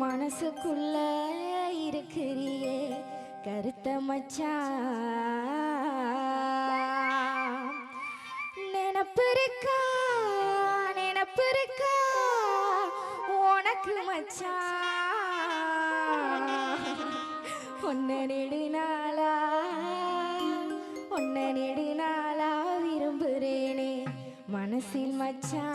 மனசுக்குள்ள இருக்கிறியே கருத்த மச்சா. நினப்பிருக்கா நினப்பிருக்கா நினப்பு இருக்கா உனக்கு மச்சான் ஒன்ன நெடுநாளா ஒன்ன நெடுநாளா விரும்புகிறேனே மனசில் மச்சா.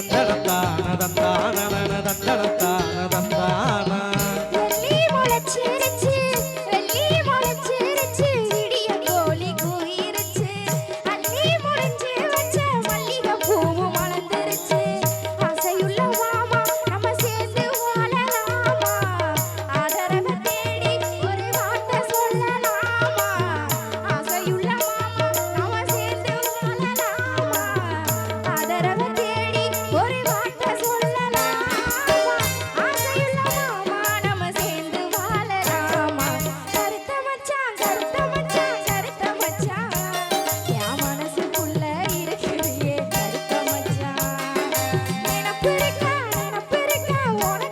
தந்தளத்தான தந்தான தந்தளத்தான wanna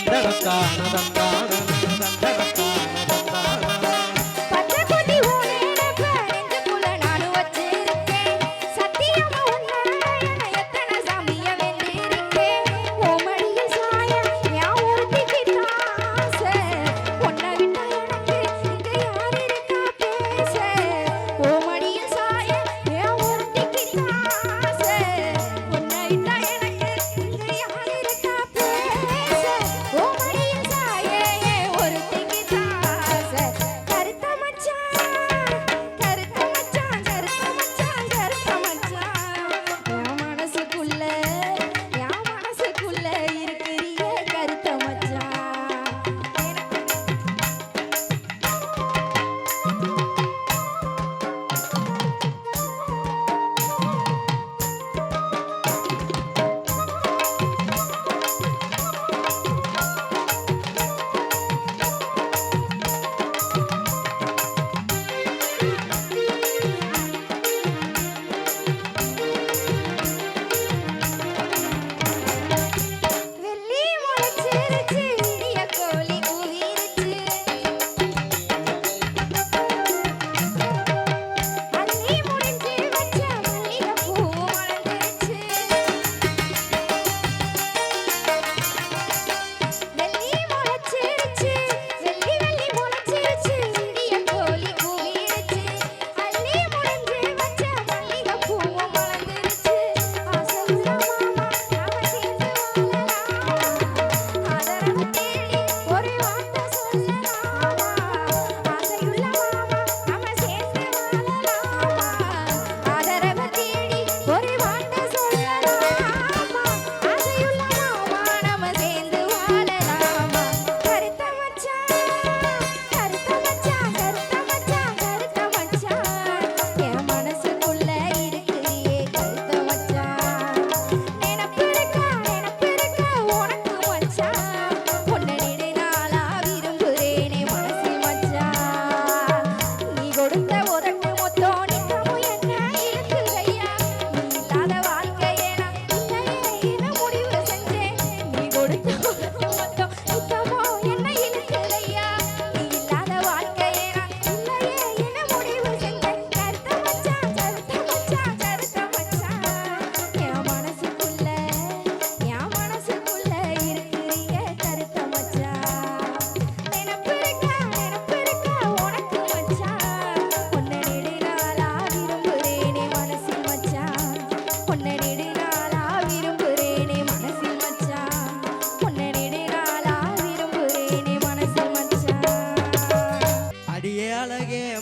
வந்தவக்கா நவக்கா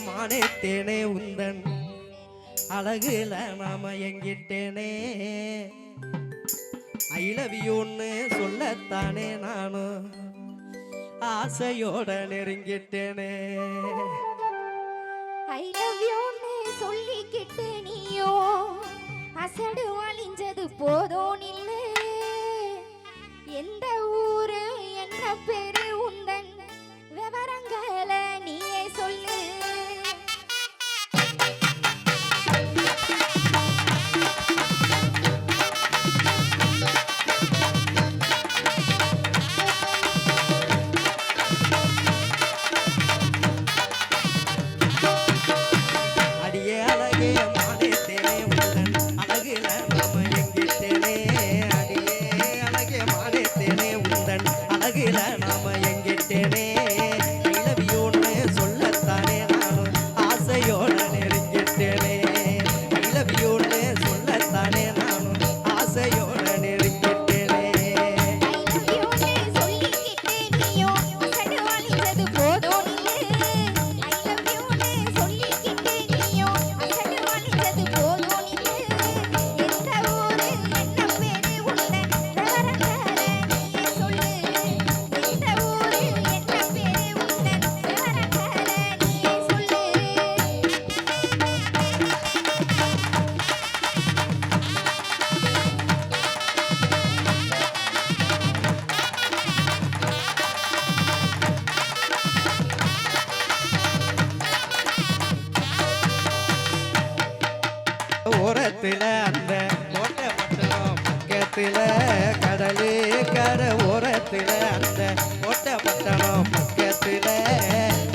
மானேத்தேனே உந்தன். அழகுல நாம எங்கிட்டேனே. ஐ லவ் யூன்னு சொல்லத்தானே நானும் ஆசையோட நெருங்கிட்டேனே. ஐ லவ் யூன்னு நீயோ. அசடு அழிஞ்சது போதோ நில்லை. பொக்கத்தில்